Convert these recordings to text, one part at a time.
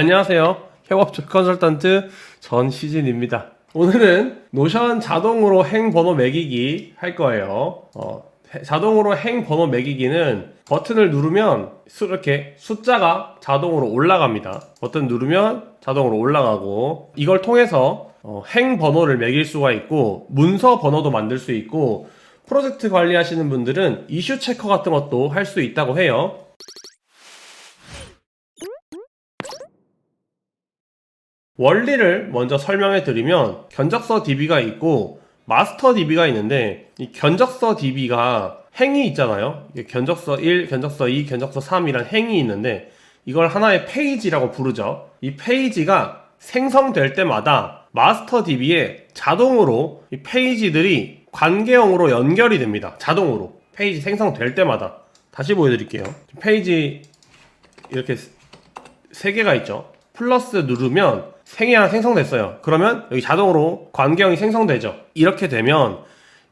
안녕하세요. 협업적 컨설턴트 전시진입니다. 오늘은 노션 자동으로 행 번호 매기기 할 거예요. 어, 해- 자동으로 행 번호 매기기는 버튼을 누르면 수- 이렇게 숫자가 자동으로 올라갑니다. 버튼 누르면 자동으로 올라가고 이걸 통해서 어, 행 번호를 매길 수가 있고 문서 번호도 만들 수 있고 프로젝트 관리하시는 분들은 이슈 체커 같은 것도 할 수 있다고 해요. 원리를 먼저 설명해 드리면 견적서 DB가 있고 마스터 DB가 있는데 이 견적서 DB가 행이 있잖아요. 견적서 1, 견적서 2, 견적서 3이란 행이 있는데 이걸 하나의 페이지라고 부르죠. 이 페이지가 생성될 때마다 마스터 DB에 자동으로 이 페이지들이 관계형으로 연결이 됩니다. 자동으로 페이지 생성될 때마다 다시 보여드릴게요. 페이지 이렇게 세 개가 있죠. 플러스 누르면 생이 하나 생성됐어요. 그러면 여기 자동으로 관계형이 생성되죠. 이렇게 되면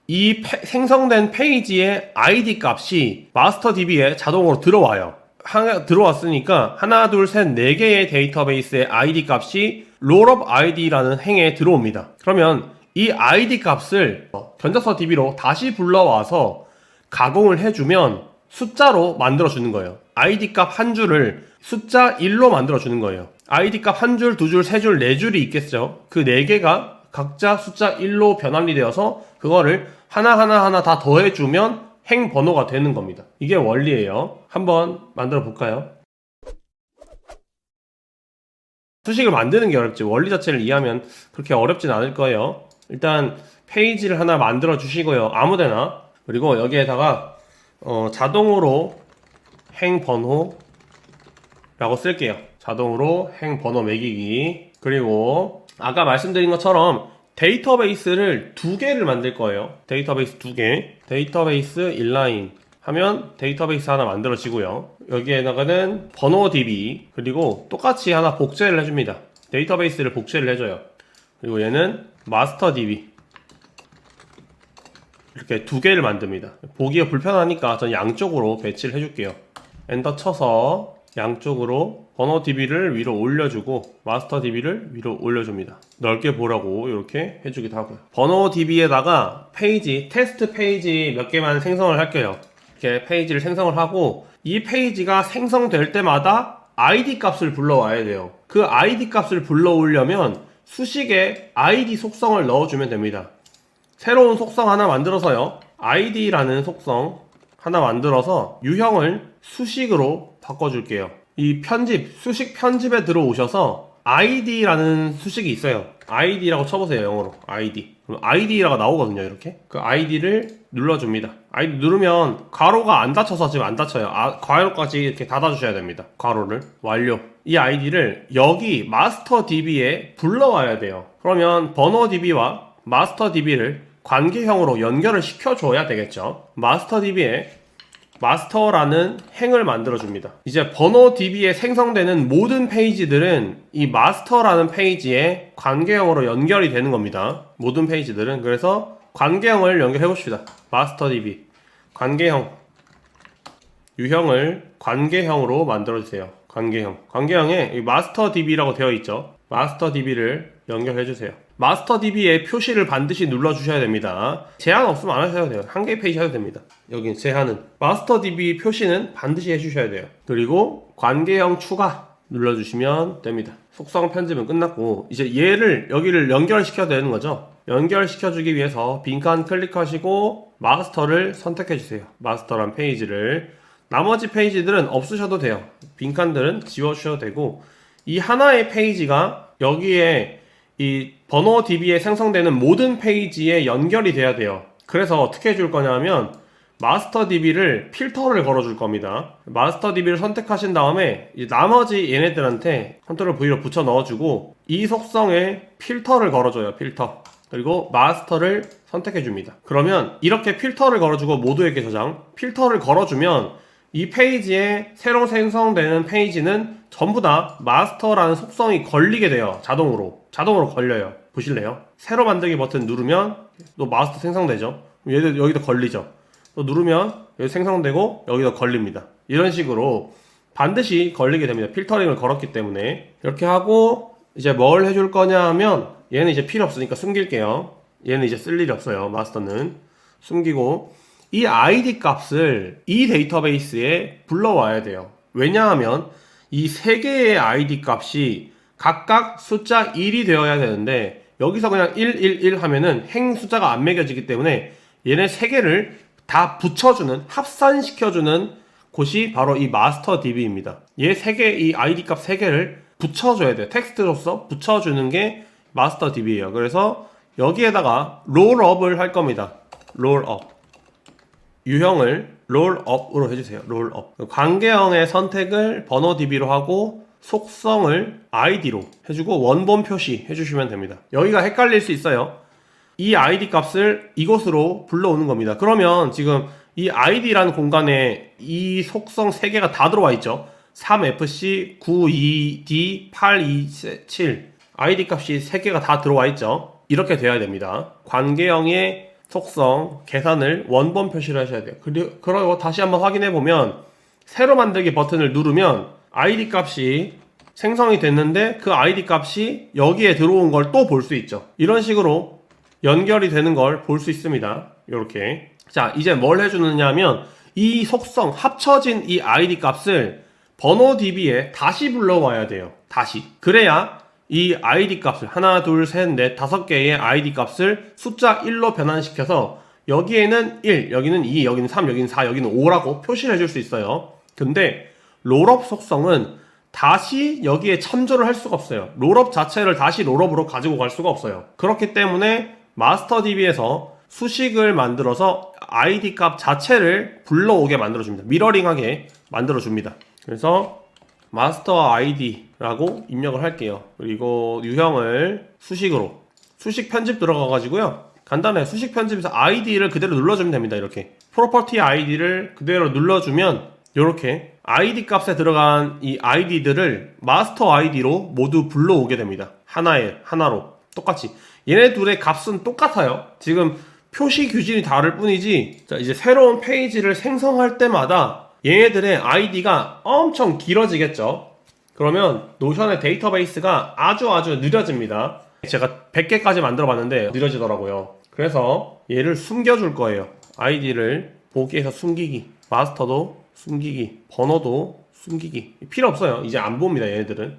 이 페- 생성된 페이지의 ID 값이 마스터 DB에 자동으로 들어와요. 하나 들어왔으니까 하나 둘 셋 네 개의 데이터베이스의 ID 값이 rollup ID라는 행에 들어옵니다. 그러면 이 ID 값을 견적서 DB로 다시 불러와서 가공을 해주면 숫자로 만들어 주는 거예요. ID 값 한 줄을 숫자 1로 만들어 주는 거예요. ID 값 한 줄, 두 줄, 세 줄, 네 줄이 있겠죠. 그 네 개가 각자 숫자 1로 변환이 되어서 그거를 하나하나 하나 다 더해주면 행 번호가 되는 겁니다. 이게 원리예요. 한번 만들어 볼까요? 수식을 만드는 게 어렵지 원리 자체를 이해하면 그렇게 어렵진 않을 거예요. 일단 페이지를 하나 만들어 주시고요. 아무데나 그리고 여기에다가 어, 자동으로 행 번호라고 쓸게요. 자동으로 행 번호 매기기 그리고 아까 말씀드린 것처럼 데이터베이스를 두 개를 만들 거예요. 데이터베이스 두 개. 데이터베이스 인라인 하면 데이터베이스 하나 만들어지고요. 여기에다가는 번호 DB 그리고 똑같이 하나 복제를 해줍니다. 데이터베이스를 복제를 해줘요. 그리고 얘는 마스터 DB 이렇게 두 개를 만듭니다. 보기가 불편하니까 전 양쪽으로 배치를 해줄게요. 엔터 쳐서 양쪽으로 번호 DB를 위로 올려주고 마스터 DB를 위로 올려줍니다. 넓게 보라고 이렇게 해주기도 하고요. 번호 DB에다가 페이지, 테스트 페이지 몇 개만 생성을 할게요. 이렇게 페이지를 생성을 하고 이 페이지가 생성될 때마다 ID 값을 불러와야 돼요. 그 ID 값을 불러오려면 수식에 ID 속성을 넣어주면 됩니다. 새로운 속성 하나 만들어서요. id라는 속성 하나 만들어서 유형을 수식으로 바꿔줄게요. 이 편집, 수식 편집에 들어오셔서 id라는 수식이 있어요. id라고 쳐보세요, 영어로. id. 그럼 id라고 나오거든요, 이렇게. 그 id를 눌러줍니다. id 누르면 괄호가 안 닫혀서 지금 안 닫혀요. 아, 괄호까지 이렇게 닫아주셔야 됩니다. 괄호를. 완료. 이 id를 여기 마스터 db에 불러와야 돼요. 그러면 번호 db와 마스터 db를 관계형으로 연결을 시켜줘야 되겠죠. 마스터 db에 마스터라는 행을 만들어줍니다. 이제 번호 DB에 생성되는 모든 페이지들은 이 마스터라는 페이지에 관계형으로 연결이 되는 겁니다. 모든 페이지들은. 그래서 관계형을 연결해 봅시다. 마스터 DB. 관계형. 유형을 관계형으로 만들어주세요. 관계형. 관계형에 이 마스터 DB라고 되어 있죠. 마스터 DB를 연결해 주세요. 마스터 DB의 표시를 반드시 눌러 주셔야 됩니다. 제한 없으면 안 하셔도 돼요. 한 개 페이지 하셔도 됩니다. 여기 제한은 마스터 DB 표시는 반드시 해 주셔야 돼요. 그리고 관계형 추가 눌러 주시면 됩니다. 속성 편집은 끝났고 이제 얘를 여기를 연결시켜야 되는 거죠. 연결시켜 주기 위해서 빈칸 클릭하시고 마스터를 선택해 주세요. 마스터란 페이지를 나머지 페이지들은 없으셔도 돼요. 빈칸들은 지워주셔도 되고 이 하나의 페이지가 여기에 이 번호 DB에 생성되는 모든 페이지에 연결이 돼야 돼요. 그래서 어떻게 해줄 거냐면 마스터 DB를 필터를 걸어줄 겁니다. 마스터 DB를 선택하신 다음에 이 나머지 얘네들한테 컨트롤 V로 붙여 넣어주고 이 속성에 필터를 걸어줘요. 필터. 그리고 마스터를 선택해 줍니다. 그러면 이렇게 필터를 걸어주고 모두에게 저장. 필터를 걸어주면 이 페이지에 새로 생성되는 페이지는 전부 다 마스터라는 속성이 걸리게 돼요. 자동으로. 자동으로 걸려요. 보실래요? 새로 만들기 버튼 누르면 또 마스터 생성되죠. 얘도 여기도 걸리죠. 또 누르면 여기 생성되고 여기도 걸립니다. 이런 식으로 반드시 걸리게 됩니다. 필터링을 걸었기 때문에 이렇게 하고 이제 뭘 해줄 거냐 하면 얘는 이제 필요 없으니까 숨길게요. 얘는 이제 쓸 일이 없어요. 마스터는 숨기고 이 ID 값을 이 데이터베이스에 불러와야 돼요. 왜냐하면 이 세 개의 ID 값이 각각 숫자 1이 되어야 되는데 여기서 그냥 111 하면은 행 숫자가 안 매겨지기 때문에 얘네 세 개를 다 붙여주는 합산시켜주는 곳이 바로 이 마스터 DB입니다. 얘 세 개, 이 ID 값 세 개를 붙여줘야 돼요. 텍스트로서 붙여주는 게 마스터 DB예요. 그래서 여기에다가 롤업을 할 겁니다. 롤업. 유형을 롤업으로 해주세요. 롤업. 관계형의 선택을 번호 DB로 하고 속성을 ID로 해주고 원본 표시 해주시면 됩니다. 여기가 헷갈릴 수 있어요. 이 ID 값을 이곳으로 불러오는 겁니다. 그러면 지금 이 ID라는 공간에 이 속성 3개가 다 들어와 있죠. 3FC, 92D, 827 ID 값이 3개가 다 들어와 있죠. 이렇게 돼야 됩니다. 관계형의 속성, 계산을 원본 표시를 하셔야 돼요. 그리고 다시 한번 확인해 보면 새로 만들기 버튼을 누르면 ID 값이 생성이 됐는데 그 ID 값이 여기에 들어온 걸 또 볼 수 있죠. 이런 식으로 연결이 되는 걸 볼 수 있습니다. 이렇게. 자, 이제 뭘 해주느냐 하면 이 속성 합쳐진 이 ID 값을 번호 DB에 다시 불러와야 돼요. 다시. 그래야 이 ID 값을 하나, 둘, 셋, 넷, 다섯 개의 ID 값을 숫자 1로 변환시켜서 여기에는 1, 여기는 2, 여기는 3, 여기는 4, 여기는 5라고 표시를 해줄 수 있어요. 근데 롤업 속성은 다시 여기에 참조를 할 수가 없어요. 롤업 자체를 다시 롤업으로 가지고 갈 수가 없어요. 그렇기 때문에 마스터 DB에서 수식을 만들어서 ID 값 자체를 불러오게 만들어줍니다. 미러링하게 만들어줍니다. 그래서 마스터 ID라고 입력을 할게요. 그리고 유형을 수식으로 수식 편집 들어가 가지고요. 간단해. 수식 편집에서 ID를 그대로 눌러주면 됩니다. 이렇게 프로퍼티 ID를 그대로 눌러주면 이렇게 ID 값에 들어간 이 ID들을 마스터 ID로 모두 불러오게 됩니다. 하나에 하나로 똑같이 얘네 둘의 값은 똑같아요. 지금 표시 규진이 다를 뿐이지. 자 이제 새로운 페이지를 생성할 때마다 얘네들의 ID가 엄청 길어지겠죠. 그러면 노션의 데이터베이스가 아주 아주 느려집니다. 제가 100개까지 만들어 봤는데 느려지더라고요. 그래서 얘를 숨겨줄 거예요. 아이디를 보기에서 숨기기, 마스터도 숨기기, 번호도 숨기기. 필요 없어요. 이제 안 봅니다. 얘네들은.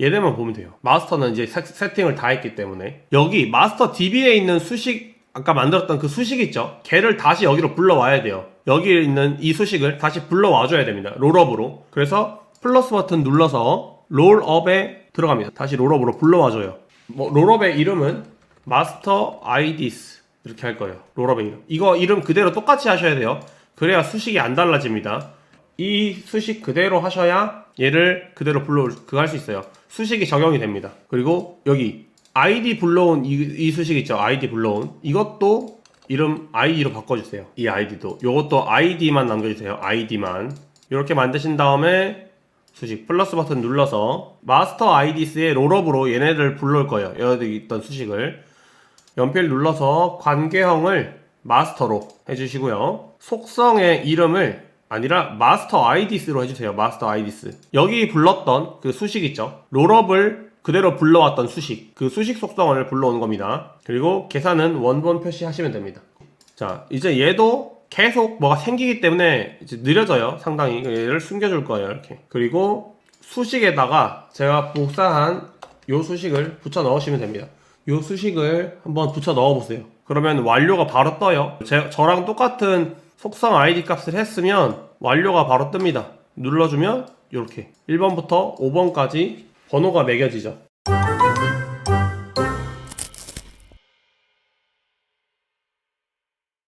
얘네만 보면 돼요. 마스터는 이제 세, 세팅을 다 했기 때문에. 여기 마스터 DB에 있는 수식, 아까 만들었던 그 수식 있죠? 걔를 다시 여기로 불러와야 돼요. 여기 있는 이 수식을 다시 불러와 줘야 됩니다. 롤업으로. 그래서 플러스 버튼 눌러서 롤업에 들어갑니다. 다시 롤업으로 불러와 줘요. 뭐 롤업의 이름은 마스터 아이디스 이렇게 할 거예요. 롤업의 이름. 이거 이름 그대로 똑같이 하셔야 돼요. 그래야 수식이 안 달라집니다. 이 수식 그대로 하셔야 얘를 그대로 불러 그거 할수 있어요. 수식이 적용이 됩니다. 그리고 여기 아이디 불러온 이, 이 수식 있죠. 아이디 불러온 이것도 이름 아이디로 바꿔주세요. 이 아이디도 요것도 아이디만 남겨주세요. 아이디만 이렇게 만드신 다음에 수식 플러스 버튼 눌러서 마스터 아이디스의 롤업으로 얘네들 불러올 거예요. 여기 있던 수식을 연필 눌러서 관계형을 마스터로 해주시고요. 속성의 이름을 아니라 마스터 아이디스로 해주세요. 마스터 아이디스. 여기 불렀던 그 수식 있죠. 롤업을 그대로 불러왔던 수식. 그 수식 속성을 불러오는 겁니다. 그리고 계산은 원본 표시하시면 됩니다. 자, 이제 얘도 계속 뭐가 생기기 때문에 이제 느려져요. 상당히. 얘를 숨겨줄 거예요. 이렇게. 그리고 수식에다가 제가 복사한 요 수식을 붙여 넣으시면 됩니다. 요 수식을 한번 붙여 넣어 보세요. 그러면 완료가 바로 떠요. 제, 저랑 똑같은 속성 ID 값을 했으면 완료가 바로 뜹니다. 눌러주면 이렇게 1번부터 5번까지 번호가 매겨지죠.